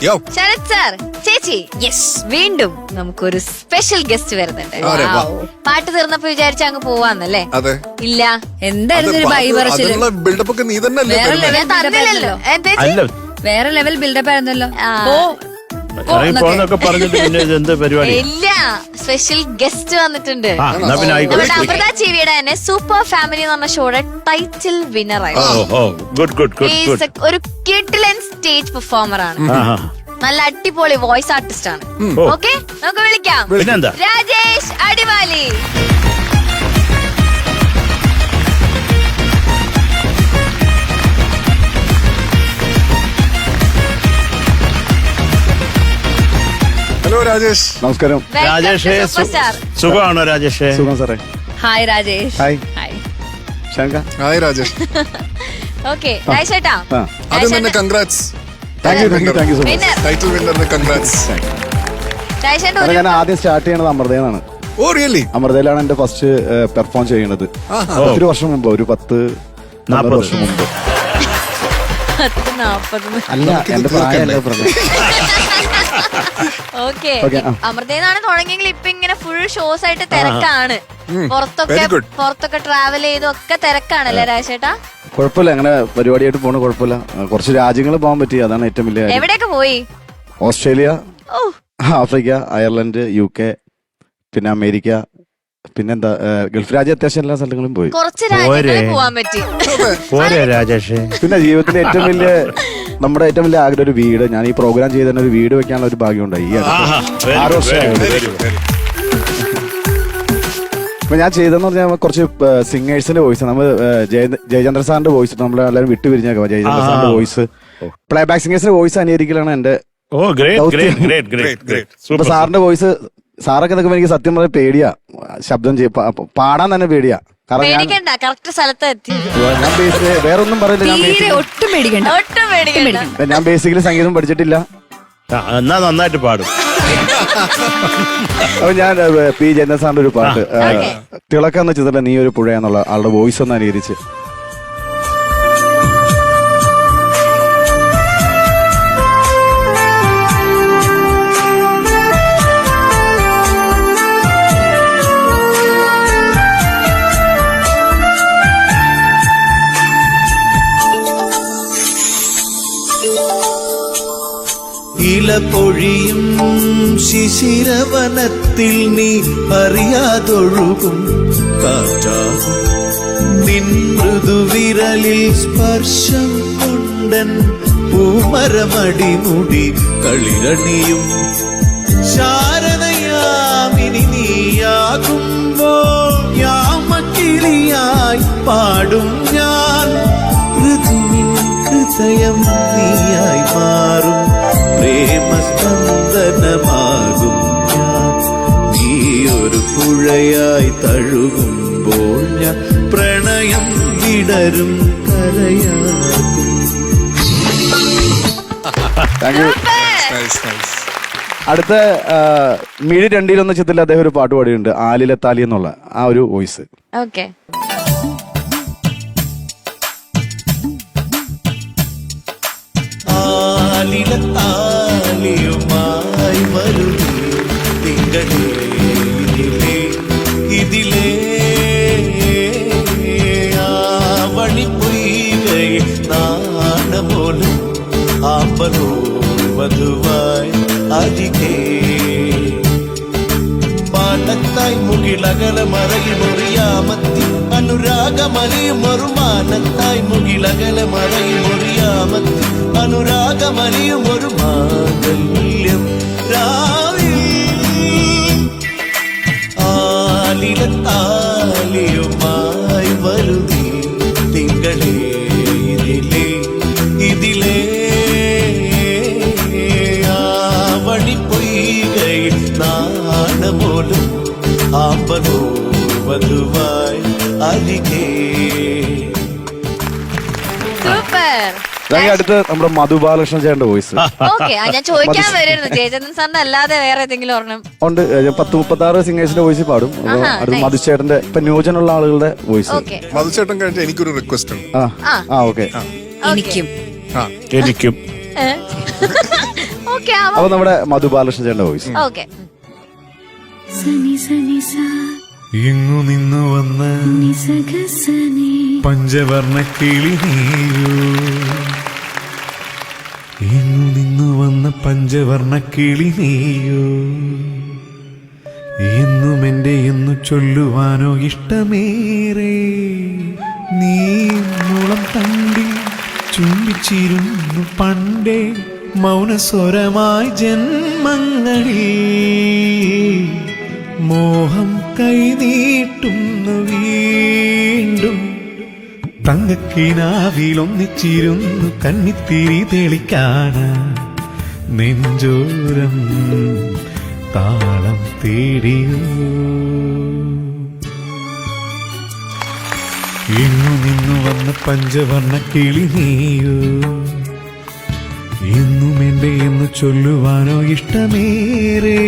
യോ. ശരത് സാർ ചേച്ചി യെസ് വീണ്ടും നമുക്കൊരു സ്പെഷ്യൽ ഗസ്റ്റ് വരുന്നുണ്ട് ആരെ? വാ. Wow. പാട്ട് തീർന്നപ്പോ വിചാരിച്ച അങ്ങ് പോവാന്നല്ലേ അതെ ഇല്ല എന്തായിരുന്നു ഒരു ബൈ പറച്ചിൽ അതിനുള്ള ബിൽഡപ്പ് ഒക്കെ നീ തന്നെ അല്ലേ വേറെ തരുന്നത്? ഞാൻ തന്നില്ലല്ലോ എന്താ ചേച്ചി? അല്ല വേറെ ലെവൽ ബിൽഡപ്പ് ആയിരുന്നല്ലോ ആ. ഇറങ്ങി പോന്നൊക്കെ പറഞ്ഞിട്ട് പിന്നെ ഇത് എന്ത് പരിപാടി? ഇല്ല സ്പെഷ്യൽ ഗസ്റ്റ് വന്നിട്ടുണ്ട്. ആ എന്നാ പിന്നെ നമ്മുടെ ആയിക്കോട്ടെ അമൃത തന്നെ സൂപ്പർ ഫാമിലി എന്ന് പറഞ്ഞ ഷോയുടെ title winner oh good good good a- ഒരു സ്റ്റേജ് പെർഫോമർ ആണ്. നല്ല അടിപൊളി വോയിസ് ആർട്ടിസ്റ്റ് ആണ്. ഓ. ഓക്കെ നമുക്ക് വിളിക്കാം. പിന്നെന്താ? രാജേഷ് അടിമാലി. ഹലോ രാജേഷ്. നമസ്കാരം. രാജേഷ് സുഖമാണോ രാജേഷ്? സുഖം സാറേ. ഹായ് രാജേഷ്. ഹായ് ഹായ് ശങ്ക. ഹായ് രാജേഷ്. ഓക്കെ ഷേട്ടാ ആദ്യം തന്നെ congrats thank you thank you thank you so much title വിന്നറിന് congrats രാജേട്ടൻ ഷേട്ടാ ഒരു ഞാൻ ആദ്യം സ്റ്റാർട്ട് ചെയ്യണത് അമൃതയെന്നാണ് ഓ റിയലി അമൃതയിലാണ് എന്റെ ഫസ്റ്റ് പെർഫോം ചെയ്യുന്നത് ഒത്തിരി വർഷം മുമ്പ് ഒരു പത്ത് നാൽപ്പത്. വർഷം മുമ്പ്. പത്ത് നാപ്പത് അല്ല നമുക്കിത് എന്റെ പ്രായമല്ല പറഞ്ഞത് ഓക്കെ Okay, ആ. അമൃതേന്നാണ് തുടങ്ങിയെങ്കിൽ ഇപ്പൊ ഇങ്ങനെ ഫുൾ ഷോസ് ആയിട്ട് തിരക്കാണ്. പുറത്തൊക്കെ very good. പുറത്തൊക്കെ ട്രാവൽ ചെയ്തൊക്കെ ഒക്കെ തിരക്കാണല്ലേ രാജേട്ടാ? കുഴപ്പമില്ല അങ്ങനെ പരിപാടിയായിട്ട് പോണ കുഴപ്പമില്ല. ആ, കുറച്ച് രാജ്യങ്ങൾ പോകാൻ പറ്റി അതാണ് ഏറ്റവും വലിയ കാര്യം. എവിടെയൊക്കെ പോയി? Australia oh. Africa Ireland U K പിന്നെ അമേരിക്ക പിന്നെന്താ ഗൾഫ് രാജ്യം അത്യാവശ്യം എല്ലാ സ്ഥലങ്ങളും പോയി. കുറച്ച് രാജ്യങ്ങളിൽ പോരെ. പോവാൻ പറ്റി. പോരെ രാജേഷേ. പിന്നെ ജീവിതത്തിലെ ഏറ്റവും വലിയ നമ്മുടെ ഏറ്റവും വലിയ ആഗ്രഹം ഒരു വീട്. ഞാൻ ഈ പ്രോഗ്രാം ചെയ്ത് തന്നെ ഒരു വീട് വെക്കാനുള്ള ഒരു ഭാഗ്യം ഉണ്ടായി ഈ അടുത്ത്. ആറ് ഇപ്പൊ ഞാൻ ചെയ്തെന്ന് പറഞ്ഞാൽ കുറച്ച് സിംഗേഴ്സിന്റെ വോയിസ് നമ്മൾ ജയ- ജയചന്ദ്ര സാറിന്റെ വോയിസ് നമ്മൾ എല്ലാവരും വിട്ടുപിരിഞ്ഞേക്കാം. ജയചന്ദ്ര സാറിന്റെ വോയിസ് പ്ലേ ബാക്ക് സിംഗേഴ്സിന്റെ വോയിസ് അനുകരിക്കലാണ് എന്റെ ഓ great. Great great great super സാറിന്റെ വോയിസ് സാറൊക്കെ നിൽക്കുമ്പോൾ എനിക്ക് സത്യം പറഞ്ഞ പേടിയാ. ശബ്ദം ചെയ്യ പാടാൻ തന്നെ പേടിയാ. കാരണം ഞാൻ പേടിക്കണ്ട കറക്റ്റ് സ്ഥലത്ത് എത്തി. ഞാൻ ബേസിക് വേറെ ഒന്നും പറയില്ല ഞാൻ തീരെ basic- ഒട്ടും പേടിക്കണ്ട. ഒട്ടും പേടിക്കണ്ട. ഞാൻ ബേസിക്കലി സംഗീതം പഠിച്ചിട്ടില്ല. എന്നാ നന്നായിട്ട് പാടും. അപ്പൊ ഞാൻ ഏ, പി ജയചന്ദ്ര സാറിന്റെ ഒരു പാട്ട് ഏ, എന്ന ചിത്രം നീ ഒരു പുഴ എന്നുള്ള ആളുടെ വോയിസ് ഒന്ന് അനുകരിച്ച്. പൊഴിയും ശിശിരവനത്തിൽ നീ അറിയാതൊഴുകും കാറ്റാകും നിൻ മൃദുവിരലിൽ സ്പർശം കൊണ്ടൻ പൂമരമടിമുടി കളിരണിയും ശാരദയാമിനി നീയാകുമ്പോൾ യാമക്കിളിയായി പാടും ഞാൻ. തഴുകുമ്പോൾ ഞാൻ പ്രണയം വിടരും കരയാകും അടുത്ത മിഴി രണ്ടിലൊന്ന് ചിത്രത്തിൽ അദ്ദേഹം ഒരു പാട്ട് പാടിയിട്ടുണ്ട് ആലിലെ താലി എന്നുള്ള ആ ഒരു വോയിസ്. ഓക്കെ ആലിലെ താലിയുമായി വരുന്നു തിങ്കളേ. ആമ്പലോ വധുവായി അരികേ പാട്ടത്തായി മുകിളകല മറയിൽ മുറിയാമത്തി അനുരാഗമലിയും ഒരു മാനത്തായി മുകിളകല മറയിൽ മുറിയാമത്തി അനുരാഗമലിയും ഒരു മാംഗല്യം രാവിൽ ആലില താലിയുമായി വരുന്നീ തിങ്കളേ ആമ്പലോ വധുവായി അരികേ. സൂപ്പർ. അടുത്ത് നമ്മുടെ മധു ബാലകൃഷ്ണൻ ചേട്ടന്റെ വോയിസ്. ഓക്കെ ഞാൻ ചോദിക്കാൻ വരുന്നു ജയചന്ദ്രൻ സാറിന്റെ അല്ലാതെ വേറെ ഏതെങ്കിലും ഒരെണ്ണം? ഉണ്ട് ഏ, പത്ത് മുപ്പത്തി ആറ് സിംഗേഴ്സിന്റെ വോയിസ് പാടും. അടുത്ത്. മധുചേട്ടന്റെ ഇപ്പൊ ന്യൂജനുള്ള ആളുകളുടെ വോയിസ്. ഓക്കെ. മധുചേട്ടൻ കഴിഞ്ഞ എനിക്കൊരു റിക്വസ്റ്റ് ഉണ്ട്. ആ ഓക്കെ. എനിക്കും. ആ. എനിക്കും. ഓക്കെ അപ്പൊ നമ്മുടെ മധു ബാലകൃഷ്ണൻ ചേട്ടന്റെ വോയിസ്. ഓക്കെ. ഇങ്ങു നിന്നു വന്ന് പഞ്ചവർണ കിളി നീയോ. ഇങ്ങു നിന്നു വന്ന പഞ്ചവർണ കിളി നീയോ. എന്നും എന്റെ എന്നു ചൊല്ലുവാനോ ഇഷ്ടമേറെ. നീ മുളം തണ്ടി ചുംബിച്ചിരുന്നു പണ്ടേ മൗനസ്വരമായി ജന്മങ്ങളിൽ. മോഹം കൈനീട്ടുന്നു വീണ്ടും. തങ്കക്കിനാവിലൊന്നിച്ചിരുന്നു കണ്ണിത്തിരി തെളിക്കാണ് നെഞ്ചോരം താളം തേടിയോ ഇന്നു നിന്നു വന്ന പഞ്ചവർണ കിളി നീയോ? ഇന്നും എന്റെ എന്ന് ചൊല്ലുവാനോ ഇഷ്ടമേറെ?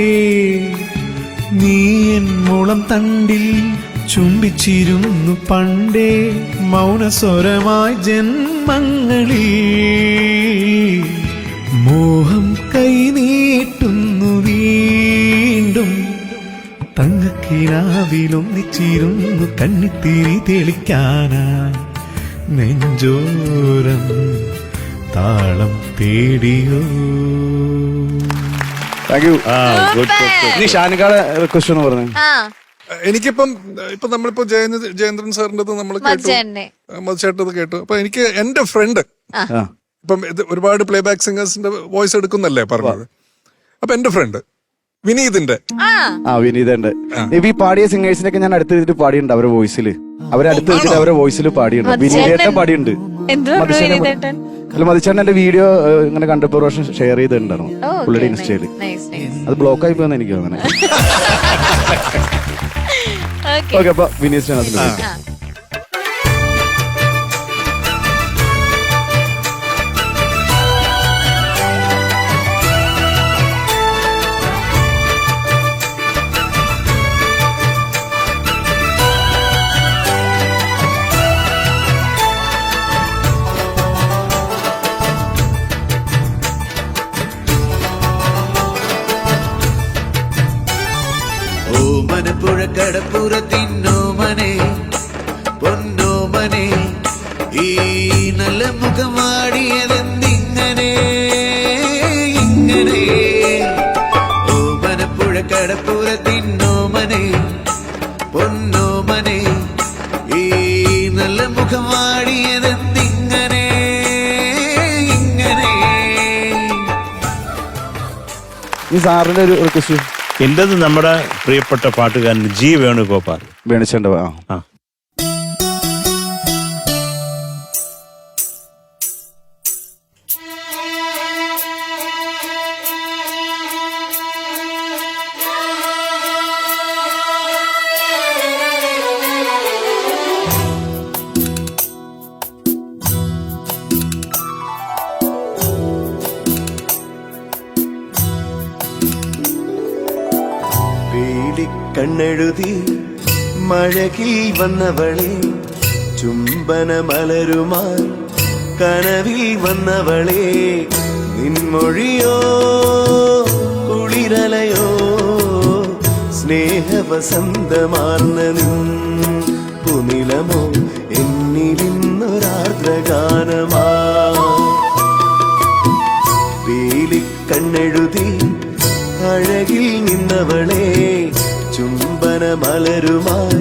നീ എൻ മുളം തണ്ടിൽ ചുംബിച്ചിരുന്നു പണ്ടേ മൗനസ്വരമായി ജന്മങ്ങളിൽ. മോഹം കൈനീട്ടുന്നു വീണ്ടും. തങ്ങക്കിനാവിലൊന്നിച്ചിരുന്നു കണ്ണിത്തിരി തെളിക്കാനായി നെഞ്ചോരം താളം തേടിയോ? താങ്ക് യു ഷാനിക്കാടെ എന്ന് പറഞ്ഞു. എനിക്കിപ്പം ഇപ്പൊ നമ്മളിപ്പോ ജയ ജയേന്ദ്രൻ സാറിന്റെ നമ്മൾ കേട്ടു. മധുചേട്ടത് കേട്ടു. അപ്പൊ എനിക്ക് എന്റെ ഫ്രണ്ട് ആ. ഇപ്പം ഒരുപാട് പ്ലേ ബാക്ക് സിംഗേഴ്സിന്റെ വോയിസ് എടുക്കുന്നല്ലേ പറഞ്ഞത്. അപ്പൊ എന്റെ ഫ്രണ്ട് വിനീതിന്റെ ആ. ആ വിനീതുണ്ട് ഇപ്പൊ ഈ പാടിയ സിംഗേഴ്സിനൊക്കെ ഞാൻ അടുത്ത് വെച്ചിട്ട് പാടിയുണ്ട് അവരുടെ വോയിസിൽ അവരടുത്ത് അടുത്ത് വെച്ചിട്ട് അവരുടെ വോയിസിൽ പാടിയുണ്ട് വിനീതേട്ടൻ പാടിയുണ്ട്? അല്ല മതിച്ചേട്ടൻ എന്റെ വീഡിയോ ഇങ്ങനെ കണ്ടപ്പോ പ്രാവശ്യം ഷെയർ ചെയ്തിട്ടുണ്ടായിരുന്നു. പുള്ളിയുടെ ഇൻസ്റ്റയിൽ നൈസ് നൈസ് അത് ബ്ലോക്ക് ആയി പോയെന്ന് എനിക്ക് തോന്നുന്നത് ഓക്കെ അപ്പൊ വിനീത് ഈ സാറിന്റെ ഒരു റിക്വസ്റ്റ് എന്റേത് നമ്മുടെ പ്രിയപ്പെട്ട പാട്ടുകാരൻ ജി വേണുഗോപാൽ. വേണിച്ചേണ്ട ആ. കണ്ണെഴുതി മഴകിൽ വന്നവളെ ചുംബന മലരുമായി കനവിൽ വന്നവളെ നിൻമൊഴിയോ കുളിരലയോ സ്നേഹവസന്തമാർന്ന നിൻ പുനിലമോ എന്നിലിന്നൊരാർദ്രഗാനമാ. വേലിക്കണ്ണെഴുതി അഴകിൽ നിന്നവളെ ചുംബന മലരുമായി.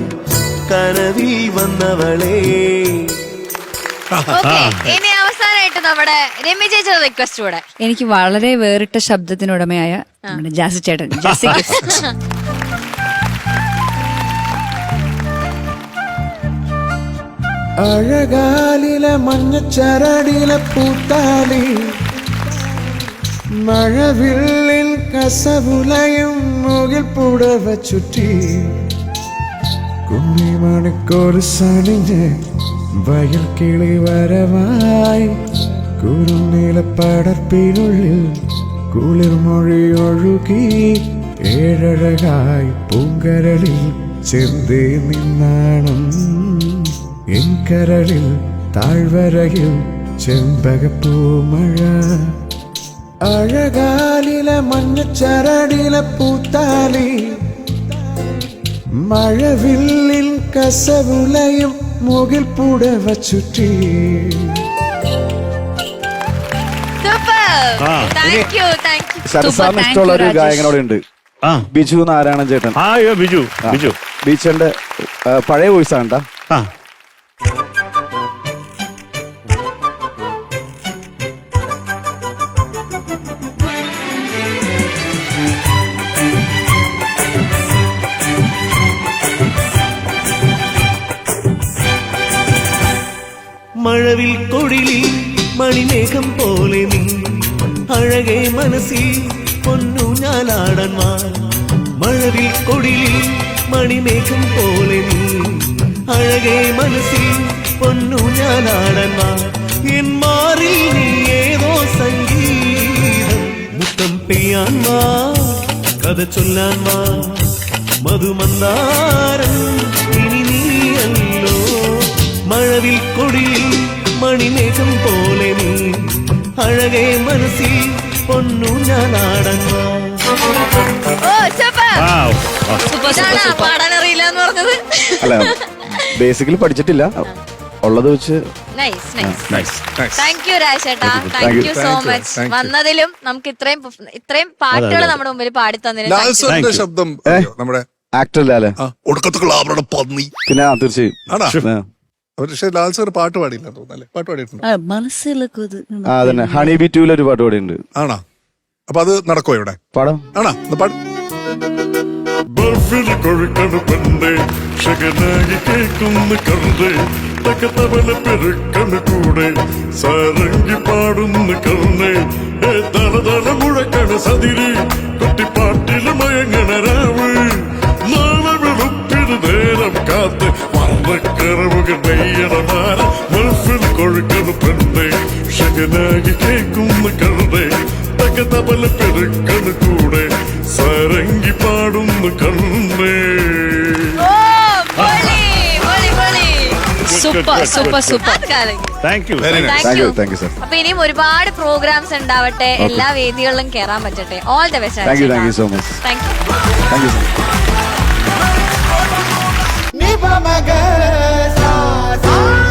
കനവിൽ വന്നവളെ. ഇനി അവസാനമായിട്ട് നമ്മുടെ രമ്യ ചേച്ചിയുടെ റിക്വസ്റ്റ് കൂടെ. എനിക്ക് വളരെ വേറിട്ട ശബ്ദത്തിനുടമയായ നമ്മുടെ ജാസി ചേട്ടൻ ജാസി അഴകാലിലെ മഞ്ഞച്ചരടിലെ പൂത്താലി. മഴവില്ലിൻ കസവുലയും മുകിൽ പുടവ ചുറ്റി. കുഞ്ഞിമണിക്കോട് സണിഞ്ഞ് വയൽ കിളി വരവായി. കുറുനീലപ്പടർപ്പിനുള്ളിൽ കുളിർമൊഴി ഒഴുകി. ഏഴഴകായി പൂങ്കരളിൽ ചെന്തേ നിന്നാണം. എൻ കരളിൽ താഴ്വരയിൽ ചെമ്പകപ്പൂമഴ. അഴകാലിലെ മഞ്ഞച്ചരടിലെ പൂത്താലി. മഴവില്ലിൽ കസവുലയും മുകിൽ പുടവ ചുറ്റി. ശരത് ഇഷ്ടമുള്ള ഒരു ഗായകനോട് ഉണ്ട്. ആ. ബിജു നാരായണൻ ചേട്ടൻ. ബിജു ബിജു. ബീച്ചന്റെ പഴയ വോയിസ് ആണ് ട്ടാ. ആ മഴവിൽ കൊടിലിൽ മണിമേഘം പോലെ നീ അഴകെ മനസ്സിൽ പൊന്നു ഞാലാടാൻ വാ മഴവിൽ കൊടിലിൽ മണിമേഘം പോലെ നീ അഴകെ മനസ്സിൽ പൊന്നു ഞാലാടാൻ വാ എൻ മാറിൽ നീ ഏതോ സംഗീതം മുത്തം പെയ്യാൻ വാ കഥ ചൊല്ലാൻ വാ മധുമന്ദാരം ഇനി നീയല്ലോ മഴവിൽ കൊടിയിൽ മണിമേഘം പോലെ നീ. അഴകെ മനസ്സിൽ പൊന്നു ഞാൻ വാ ഓ സൂപ്പർ ആ ആ. ഇതാണ് പാടാൻ അറിയില്ല എന്ന് പറഞ്ഞത്. അല്ല ബേസിക്കലി പഠിച്ചിട്ടില്ല. ഉള്ളത് വെച്ച് താങ്ക് യു രാജേട്ടാ. Thank. You so Thank you. Much Thank you. വന്നതിലും നമുക്ക് ഇത്രയും ഇത്രയും പാട്ടുകൾ. നമ്മുടെ മുമ്പിൽ പാടി തന്നിരുന്നു ശബ്ദം? നമ്മുടെ ആക്ടർ അല്ലേ ഒടുക്കത്തുള്ള പന്നി. പിന്നെ തീർച്ചയായും. പക്ഷെ ലാൽ സാർ പാട്ട് പാടിയില്ല പാട്ട് പാടിയിട്ടുണ്ട്. മനസ്സിലൊക്കെ ഇത് ആ അതന്നെ. ഹണി ബി ടൂൽ ഒരു പാട്ട് പാടിയുണ്ട് ആണോ? അപ്പൊ അത് നടക്കോ ഇവിടെ? പാടാം. ആണോ? എന്നാ പാട്. ബർഫിൽ കൊഴുക്കണ പെണ്ണേ ഷകനായി കേൾക്കുന്ന കണ്ടേ തകതവല പെരുക്കണ കൂടെ സാരംഗി പാടുന്ന കണ്ണേ ഏ തള തള മുഴക്കണ സതിരി കുട്ടിപ്പാട്ടിൽ മയങ്ങണ നെയ്യണമാര കൊഴുക്കുന്ന പെണ്ണേ. ഷകനായി കേൾക്കുന്ന പെരുക്കണ കൂടെ. പാടുന്ന കണ്ണേ. Super super super. അപ്പൊ ഇനിയും ഒരുപാട് പ്രോഗ്രാംസ് ഉണ്ടാവട്ടെ. എല്ലാ വേദികളിലും കേറാൻ പറ്റട്ടെ. All the best thank you thank you so much thank you Viva Magalhães! Ah, ah.